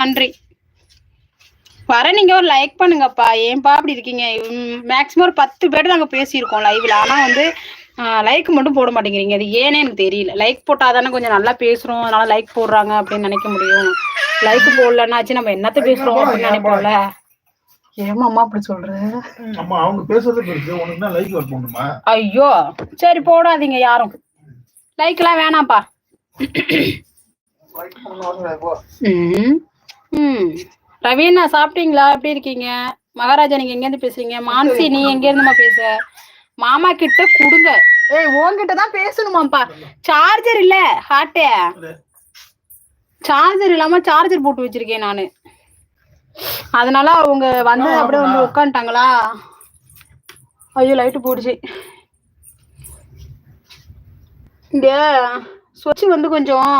நன்றி. வர நீங்க ஒரு லைக் பண்ணுங்கப்பா. ஏன்பா அப்படி இருக்கீங்க? மேக்ஸிமம் ஒரு பத்து பேர் நாங்க பேசியிருக்கோம் லைவ்ல ஆனா வந்து லைக் மட்டும் போட மாட்டேங்கிறீங்க. அது ஏன்னு எனக்கு தெரியல. லைக் போட்டா தானே கொஞ்சம் நல்லா பேசுறோம். அதனால லைக் போடுறாங்க அப்படின்னு நினைக்க முடியும். லைக் போடலன்னாச்சு நம்ம என்னத்த பேசுறோம் அப்படின்னு நினைப்போம்ல. ஏமா அம்மா அப்படி சொல்ற? அம்மா அவங்க பேசுறது பெருசு. உனக்கு லைக் பண்ணுமா ஐயோ சரி போடாதீங்க யாரும். லைக்லாம் வேணாம்ப்பா. ம். ம். ரவீனா சாப்பிட்டீங்களா? எப்படி இருக்கீங்க? மகாராஜா நீங்க எங்க இருந்து பேசுறீங்க? மான்சி நீ எங்க இருந்துமா பேச? மாமா கிட்ட குடுங்க. ஏய் உன்கிட்ட தான் பேசணுமாப்பா சார்ஜர் இல்ல ஹாட்டே சார்ஜர் இல்லாம சார்ஜர் போட்டு வச்சிருக்கேன் நானு. அதனால அவங்க வந்து அப்படியே வந்து உட்காந்துட்டாங்களா? ஐயோ லைட்டு போடுச்சு. இங்க சொச்சு வந்து கொஞ்சம்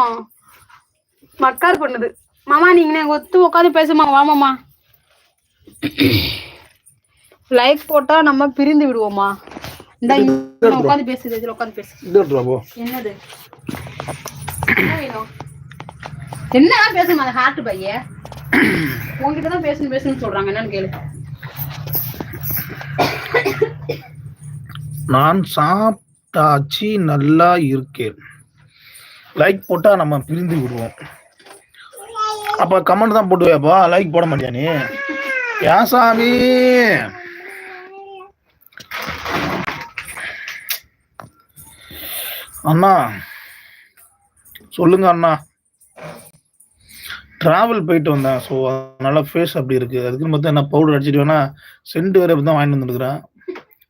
மக்கார் பண்ணுது. மாமா நீங்க ஒத்து உட்காந்து பேசுமா வாமாமா லைக் போட்டா நம்ம பிரிந்து விடுவோமா இந்த உட்காந்து பேசுது இதுல உட்காந்து பேசு. என்னது? என்ன பேசணும் அந்த ஹார்ட் பைய? உன்கிட்ட தான் பேசணும் பேசணும்னு சொல்றாங்க என்னன்னு கேளு. நான் சாப்பிட்டாச்சு நல்லா இருக்கேன். லைக் போட்டா நம்ம பிரிந்து விடுவோம். அப்ப கமெண்ட் தான் போட்டுவேப்பா லைக் போட மாட்டியா நீ? ஏன் சாமி? அண்ணா சொல்லுங்க அண்ணா. டிராவல் போயிட்டு வந்தேன். ஸோ அதனால ஃபேஸ் அப்படி இருக்கு. அதுக்குன்னு பார்த்தா என்ன பவுடர் அடிச்சிட்டு வேணா சென்ட் வேற தான் வாங்கிட்டு வந்துருக்குறேன்.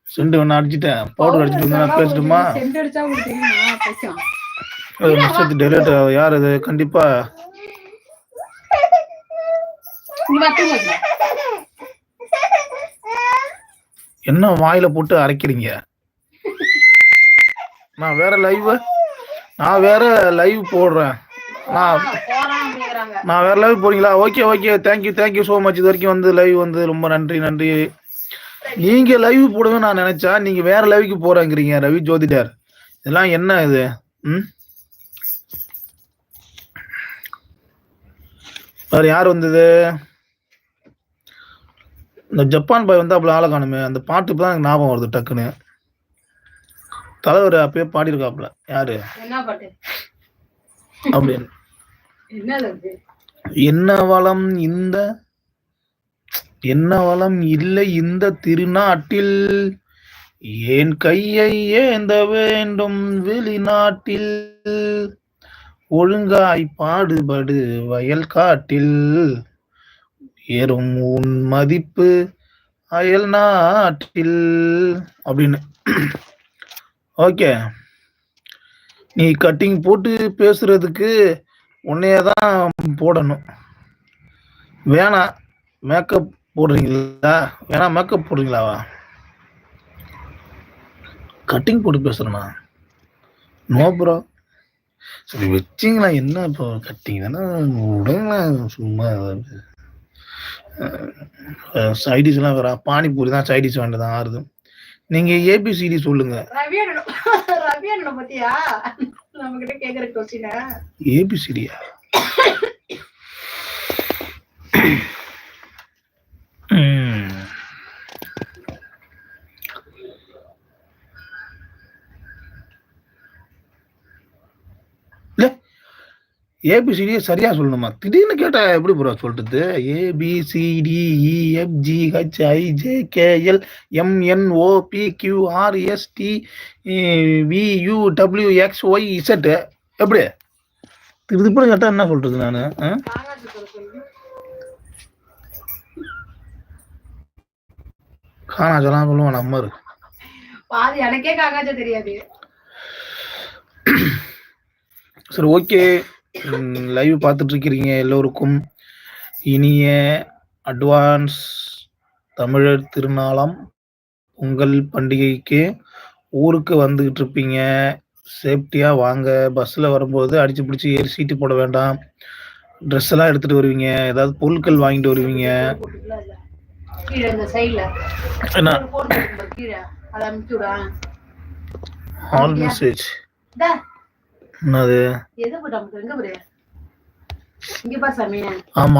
சென்ட் வேணா அடிச்சிட்டேன். பவுடர் அடிச்சிட்டு வந்தா பேசட்டுமா டெலிட் யார் அது கண்டிப்பா நீ வா தூங்க வைங்க. என்ன வாயில போட்டு அரைக்கிறீங்க? நான் வேற லைவ் நான் வேற லைவ் போடுறேன். நான் நான் வேற லைவ் போறீங்களா okay okay thank you thank you so much இது வரைக்கும் வந்து லைவ் வந்து ரொம்ப நன்றி நன்றி. நீங்க லைவ் போடுவேன் நான் நினைச்சா நீங்க வேற லைவுக்கு போறேங்கிறீங்க ரவி ஜோதிடர். இதெல்லாம் என்ன இது? ம்? வேற யார் வந்தது? இந்த ஜப்பான் பாய் வந்து அப்படி ஆளை காணுமே. அந்த பாட்டு இப்பதான் எனக்கு ஞாபகம் வருது டக்குன்னு. தலைவர் அப்பயே பாடியிருக்காப்புல. யாரு? அப்படின்னு? என்ன வளம் இந்த என்ன வளம் இல்லை இந்த திருநாட்டில். ஏன் கையை ஏந்த வேண்டும் வெளிநாட்டில்? ஒழுங்காய் பாடுபடு வயல் காட்டில் ஏறும் உன் மதிப்பு அயல் நாட்டில். அப்படின்னு. ஓகே. நீ கட்டிங் போட்டு பேசுறதுக்கு உன்னையே தான் போடணும். வேணாம். மேக்கப் போடுறீங்களா? வேணாம் மேக்கப் போடுறீங்களாவா? கட்டிங் போட்டு பேசுறேண்ணா நோ ப்ரோ சரி வச்சிங்களா என்ன இப்போ கட்டிங் தானே விடுங்களா சும்மா சைடிஸ் எல்லாம் வேற பானிபூரி தான் சைடிஸ் வேண்டதான் ஆறுது நீங்க ஏபிசிடி சொல்லுங்க. ரவி அண்ணன் ரவி அண்ணனை பத்தியா நம்ம கிட்ட கேக்குற கொஸ்டின ஏபிசிடியா ஏபிசிடியே சரியா சொல்லணுமா? திடீர்னு கேட்டா எப்படி ப்ரோ சொல்றது? A B C D E F G H I J K L M N O P Q R S T V U W X Y Z எப்படி? திருப்பி கேட்டா என்ன சொல்றது நான் காணாச்சலாம் சொல்லுவான் நம்ம இருக்கு பாதி எனக்கே காக்காச்சா தெரியாது. சரி ஓகே லைவ் பார்த்துட்டு இருக்கிறீங்க எல்லோருக்கும். இனிய அட்வான்ஸ் தமிழர் திருநாளாம். பொங்கல் பண்டிகைக்கு ஊருக்கு வந்துகிட்டு இருப்பீங்க சேஃப்டியாக வாங்க பஸ்ஸில் வரும்போது அடிச்சு பிடிச்சி ஏறி சீட்டு போட வேண்டாம். ட்ரெஸ் எல்லாம் எடுத்துட்டு வருவீங்க. ஏதாவது பொருட்கள் வாங்கிட்டு வருவீங்க. கீழே இந்த சைடுல என்ன ஆல் மெசேஜ் என்னது? எது போட்டு அமுக்கு எங்க போடு? இங்க பா சாமி. ஆமா.